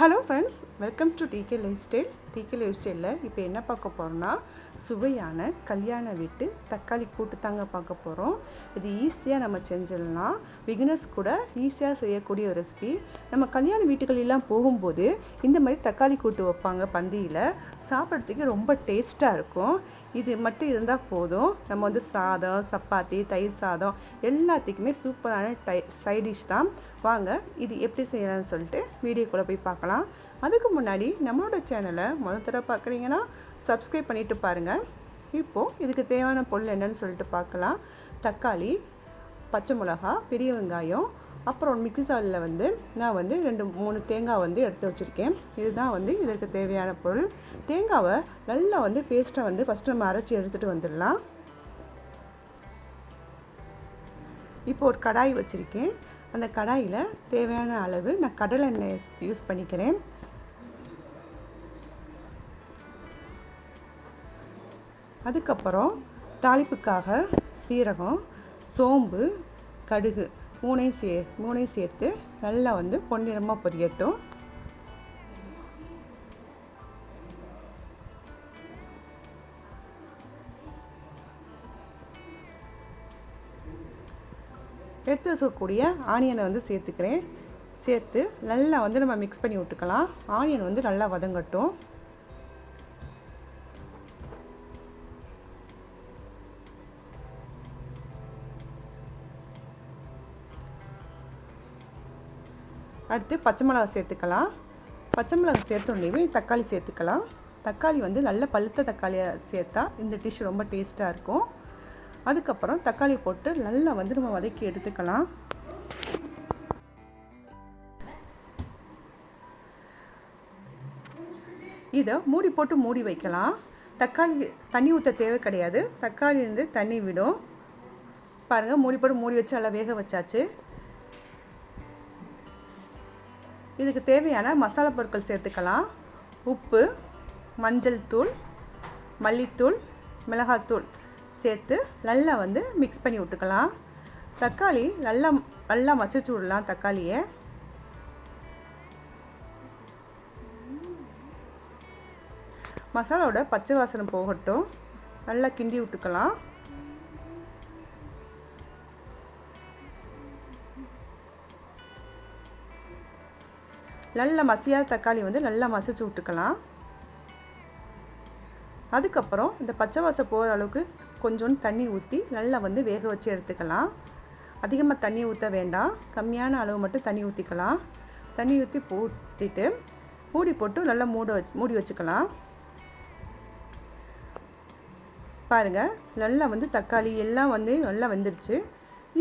Hello friends welcome to DK lifestyle DK life இல்லை. இப்போ என்ன பார்க்க போகிறோம்னா சுவையான கல்யாண வீட்டு தக்காளி கூட்டு தாங்க பார்க்க போகிறோம் இது ஈஸியாக நம்ம செஞ்சிடலாம். பிகினர்ஸ் கூட ஈஸியாக செய்யக்கூடிய ஒரு ரெசிபி நம்ம கல்யாண வீட்டுகளெல்லாம் போகும்போது இந்த மாதிரி தக்காளி கூட்டு வைப்பாங்க பந்தியில். சாப்பிட்றதுக்கு ரொம்ப டேஸ்ட்டாக இருக்கும். இது மட்டும் இருந்தால் போதும். நம்ம வந்து சாதம் சப்பாத்தி தயிர் சாதம் எல்லாத்துக்குமே சூப்பரான டை சைட் டிஷ் தான். வாங்க இது எப்படி செய்யலாம்னு சொல்லிட்டு வீடியோக்குள்ளே போய் பார்க்கலாம். அதுக்கு முன்னாடி நம்மளோட சேனலை முதல் தடவை பார்க்குறீங்கன்னா சப்ஸ்கிரைப் பண்ணிவிட்டு பாருங்கள் இப்போது இதுக்கு தேவையான பொருள் என்னன்னு சொல்லிட்டு பார்க்கலாம். தக்காளி பச்சை மிளகா பெரிய வெங்காயம் அப்புறம் மிக்ஸி சாலில் வந்து நான் வந்து ரெண்டு மூணு தேங்காய் வந்து எடுத்து வச்சுருக்கேன். இதுதான் வந்து இதற்கு தேவையான பொருள். தேங்காவை நல்லா வந்து பேஸ்ட்டாக வந்து ஃபஸ்ட்டு நம்ம அரைச்சி எடுத்துகிட்டு வந்துடலாம். இப்போ ஒரு கடாய் வச்சுருக்கேன். அந்த கடாயில் தேவையான அளவு நான் கடலெண்ணெய் யூஸ் பண்ணிக்கிறேன். அதுக்கப்புறம் தாளிப்புக்காக சீரகம் சோம்பு கடுகு மூணையும் சே மூணையும் சேர்த்து நல்லா வந்து பொன்னிறமாக பொரியட்டும். எடுத்து வச்சுக்கக்கூடிய ஆனியனை வந்து சேர்த்துக்கிறேன். சேர்த்து நல்லா வந்து நம்ம மிக்ஸ் பண்ணி விட்டுக்கலாம். ஆனியன் வந்து நல்லா வதங்கட்டும். அடுத்து பச்சை மிளகா சேர்த்துக்கலாம். பச்சை மிளகா சேர்த்தோடனே தக்காளி சேர்த்துக்கலாம். தக்காளி வந்து நல்ல பழுத்த தக்காளியை சேர்த்தா இந்த டிஷ் ரொம்ப டேஸ்ட்டாக இருக்கும். அதுக்கப்புறம் தக்காளி போட்டு நல்லா வந்து நம்ம வதக்கி எடுத்துக்கலாம். இதை மூடி போட்டு மூடி வைக்கலாம். தக்காளி தண்ணி ஊற்ற தேவை கிடையாது. தக்காளிலேருந்து தண்ணி விடும். பாருங்கள் மூடி போட்டு மூடி வச்சு நல்லா வேக வச்சாச்சு. இதுக்கு தேவையான மசாலா பொருட்கள் சேர்த்துக்கலாம். உப்பு மஞ்சள் தூள் மல்லித்தூள் மிளகாத்தூள் சேர்த்து நல்லா வந்து மிக்ஸ் பண்ணி விட்டுக்கலாம். தக்காளி நல்லா நல்லா மசிச்சு விடலாம் தக்காளியை. மசாலாவோட பச்சை வாசனை போகட்டும். நல்லா கிண்டி விட்டுக்கலாம். நல்ல மசியாத தக்காளி வந்து நல்லா மசிச்சு விட்டுக்கலாம். அதுக்கப்புறம் இந்த பச்சை வாசம் போகிற அளவுக்கு கொஞ்சோண்டு தண்ணி ஊற்றி நல்லா வந்து வேக வச்சு எடுத்துக்கலாம். அதிகமாக தண்ணி ஊற்ற வேண்டாம். கம்மியான அளவு மட்டும் தண்ணி ஊற்றிக்கலாம் தண்ணி ஊற்றி ஊற்றிட்டு மூடி போட்டு நல்லா மூட மூடி வச்சுக்கலாம். பாருங்கள் நல்லா வந்து தக்காளி எல்லாம் வந்து நல்லா வெந்துருச்சு.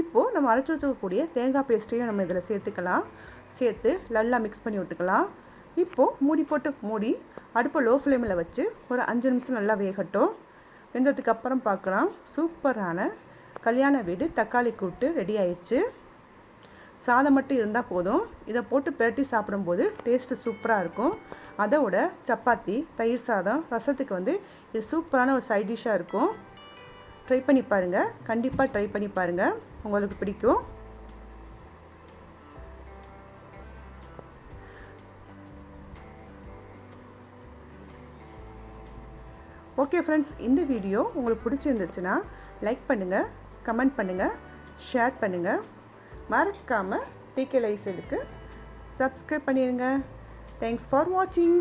இப்போது நம்ம அரைச்சி வச்சுக்கக்கூடிய தேங்காய் பேஸ்ட்டையும் நம்ம இதில் சேர்த்துக்கலாம். சேர்த்து நல்லா மிக்ஸ் பண்ணி விட்டுக்கலாம். இப்போது மூடி போட்டு மூடி அடுப்பை லோ ஃப்ளேமில் வச்சு ஒரு அஞ்சு நிமிஷம் நல்லா வேகட்டும். வெந்ததுக்கு அப்புறம் பார்க்கலாம். சூப்பரான கல்யாண வீடு தக்காளி கூட்டு ரெடி ஆயிடுச்சு. சாதம் மட்டும் இருந்தால் போதும். இதை போட்டு பிரட்டி சாப்பிடும்போது டேஸ்ட்டு சூப்பராக இருக்கும். அதோட சப்பாத்தி தயிர் சாதம் ரசத்துக்கு வந்து இது சூப்பரான ஒரு சைட் டிஷ்ஷாக இருக்கும். ட்ரை பண்ணி பாருங்கள் கண்டிப்பாக ட்ரை பண்ணி பாருங்கள் உங்களுக்கு பிடிக்கும். ஓகே ஃப்ரெண்ட்ஸ் இந்த வீடியோ உங்களுக்கு பிடிச்சிருந்துச்சுன்னா லைக் பண்ணுங்கள் கமெண்ட் பண்ணுங்கள் ஷேர் பண்ணுங்கள் மறக்காமல் டிகே லைசலுக்கு சப்ஸ்கிரைப் பண்ணிடுங்க தேங்க்ஸ் ஃபார் வாட்சிங்